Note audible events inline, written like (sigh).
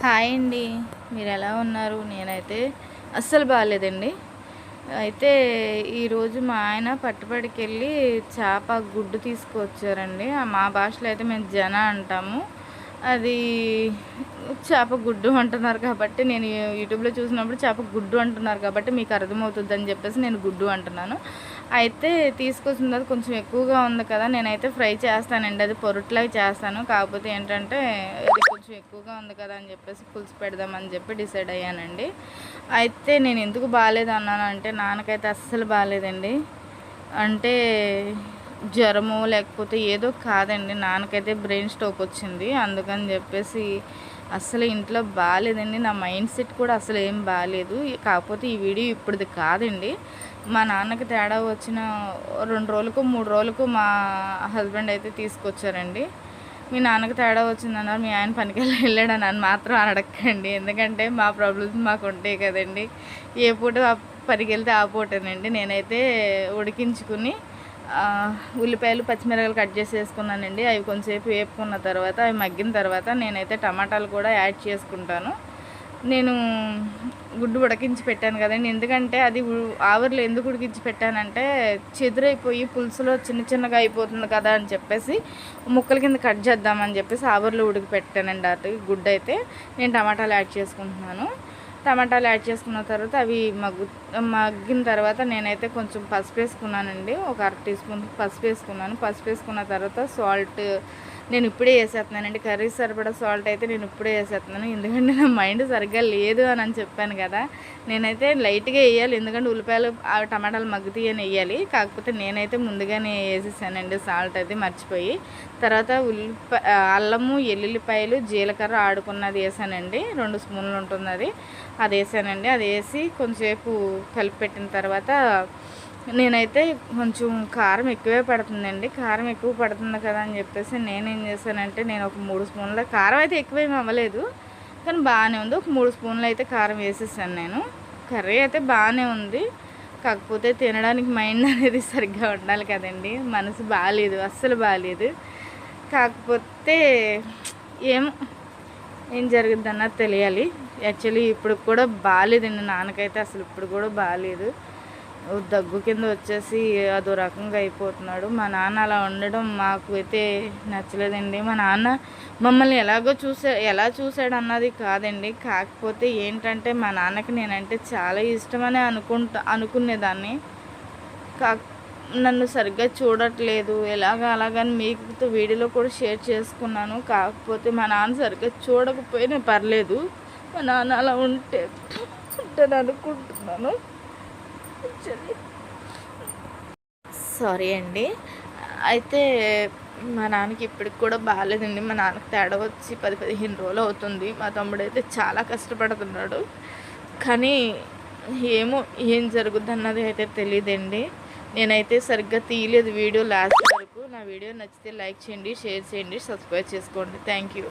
Hi అండి. మీరు ఎలా ఉన్నారు? నేనైతే అస్సలు బాగాలేదండి అయితే ఈరోజు మా ఆయన పట్టుబడికి వెళ్ళి చేప గుడ్డు తీసుకొచ్చారండి ఆ మా భాషలో అయితే మేము జన అంటాము. అది చేప గుడ్డు అంటున్నారు కాబట్టి నేను యూట్యూబ్లో చూసినప్పుడు చేప గుడ్డు అంటున్నారు కాబట్టి మీకు అర్థమవుతుంది అని చెప్పేసి నేను గుడ్డు అంటున్నాను. అయితే తీసుకొచ్చిన తర్వాత కొంచెం ఎక్కువగా ఉంది కదా నేనైతే ఫ్రై చేస్తానండి. అది పొరుట్లాగా చేస్తాను. కాకపోతే ఏంటంటే అది కొంచెం ఎక్కువగా ఉంది కదా అని చెప్పేసి పులుసు పెడదామని చెప్పి డిసైడ్ అయ్యానండి. అయితే నేను ఎందుకు బాగాలేదు అన్నాను అంటే నాన్నకైతే అస్సలు బాగాలేదండి. అంటే జ్వరము లేకపోతే ఏదో కాదండి. నాన్నకైతే బ్రెయిన్ స్ట్రోక్ వచ్చింది. అందుకని చెప్పేసి అసలు ఇంట్లో బాగాలేదండి నా మైండ్ సెట్ కూడా అసలు ఏం బాగాలేదు కాకపోతే ఈ వీడియో ఇప్పుడుది కాదండి. మా నాన్నకి తేడా వచ్చిన రెండు రోజులకు మూడు రోజులకు మా హస్బెండ్ అయితే తీసుకొచ్చారండి. మీ నాన్నకి తేడా వచ్చిందన్నారు మీ ఆయన పనికి (laughs) వెళ్ళాడు అని మాత్రం అడగండి ఎందుకంటే మా ప్రాబ్లమ్స్ మాకు ఉంటాయి కదండి. ఏ పూట పనికి వెళ్తే ఆ పూటనండి. నేనైతే ఉడికించుకుని ఉల్లిపాయలు పచ్చిమిరపకాయలు కట్ చేసి వేసుకున్నానండి. అవి కొంచెంసేపు వేపుకున్న తర్వాత అవి మగ్గిన తర్వాత నేనైతే టమాటాలు కూడా యాడ్ చేసుకుంటాను. నేను గుడ్డు ఉడకించి పెట్టాను కదండి. ఎందుకంటే అది ఆవిరిలో ఎందుకు ఉడికించి పెట్టానంటే చెదురైపోయి పులుసులో చిన్న చిన్నగా అయిపోతుంది కదా అని చెప్పేసి ముక్కల కింద కట్ చేద్దామని చెప్పేసి ఆవిరిలో ఉడికి పెట్టానండి. అటు గుడ్డు అయితే నేను టమాటాలు యాడ్ చేసుకుంటున్నాను. టమాటాలు యాడ్ చేసుకున్న తర్వాత అవి మగ్గు మగ్గిన తర్వాత నేనైతే కొంచెం పసుపు వేసుకున్నానండి. ఒక అర టీ స్పూన్ పసుపు వేసుకున్నాను. పసుపు వేసుకున్న తర్వాత సాల్ట్ నేను ఇప్పుడే వేసేస్తున్నానండి. కర్రీ సరిపడా సాల్ట్ అయితే నేను ఇప్పుడే వేసేస్తున్నాను. ఎందుకంటే నా మైండ్ సరిగ్గా లేదు అని అని చెప్పాను కదా. నేనైతే లైట్గా వేయాలి. ఎందుకంటే ఉల్లిపాయలు టమాటాలు మగ్గుతాయి వేయాలి. కాకపోతే నేనైతే ముందుగానే వేసేసానండి సాల్ట్ అయితే మర్చిపోయి. తర్వాత ఉల్లిపాయ అల్లము ఎల్లుల్లిపాయలు జీలకర్ర ఆడుకున్నది వేసానండి. రెండు స్పూన్లు ఉంటుంది అది. అది వేసానండి. అది వేసి కొంచెంసేపు కలిపి పెట్టిన తర్వాత నేనైతే కొంచెం కారం ఎక్కువే పడుతుందండి. కారం ఎక్కువ పడుతుంది కదా అని చెప్పేసి నేనేం చేశానంటే నేను ఒక మూడు స్పూన్ల కారం అయితే ఎక్కువేమి అవ్వలేదు. కానీ బాగానే ఉంది. ఒక మూడు స్పూన్లు అయితే కారం వేసేసాను నేను. కర్రీ అయితే బాగానే ఉంది. కాకపోతే తినడానికి మైండ్ (laughs) అనేది సరిగ్గా ఉండాలి కదండి. మనసు బాగాలేదు అస్సలు బాగాలేదు కాకపోతే ఏమో ఏం జరుగుద్ది అన్నది తెలియాలి. యాక్చువల్లీ ఇప్పుడు కూడా బాగాలేదండి నాన్నకైతే అసలు ఇప్పుడు కూడా బాగాలేదు దగ్గు కింద వచ్చేసి అదో రకంగా అయిపోతున్నాడు. మా నాన్న అలా ఉండడం మాకు అయితే నచ్చలేదండి. మా నాన్న మమ్మల్ని ఎలాగో చూసా ఎలా చూశాడు అన్నది కాదండి. కాకపోతే ఏంటంటే మా నాన్నకి నేనంటే చాలా ఇష్టమని అనుకుంటా అనుకునేదాన్ని. కా నన్ను సరిగ్గా చూడట్లేదు. ఎలాగ అలాగని మీకు వీడియోలో కూడా షేర్ చేసుకున్నాను. కాకపోతే మా నాన్న సరిగ్గా చూడకపోయినా పర్లేదు. మా నాన్న అలా ఉంటే ఉంటాను అనుకుంటున్నాను. సారీ అండి. అయితే మా నాన్నకి ఇప్పటికి కూడా బాగాలేదండి. మా నాన్నకి తేడా వచ్చి పది పదిహేను రోజులు అవుతుంది. మా తమ్ముడు అయితే చాలా కష్టపడుతున్నాడు. కానీ ఏమో ఏం జరుగుద్ది అన్నది అయితే తెలియదండి. నేనైతే సరిగ్గా తీయలేదు వీడియో లాస్ట్ వరకు. నా వీడియో నచ్చితే లైక్ చేయండి షేర్ చేయండి సబ్స్క్రైబ్ చేసుకోండి. Thank you.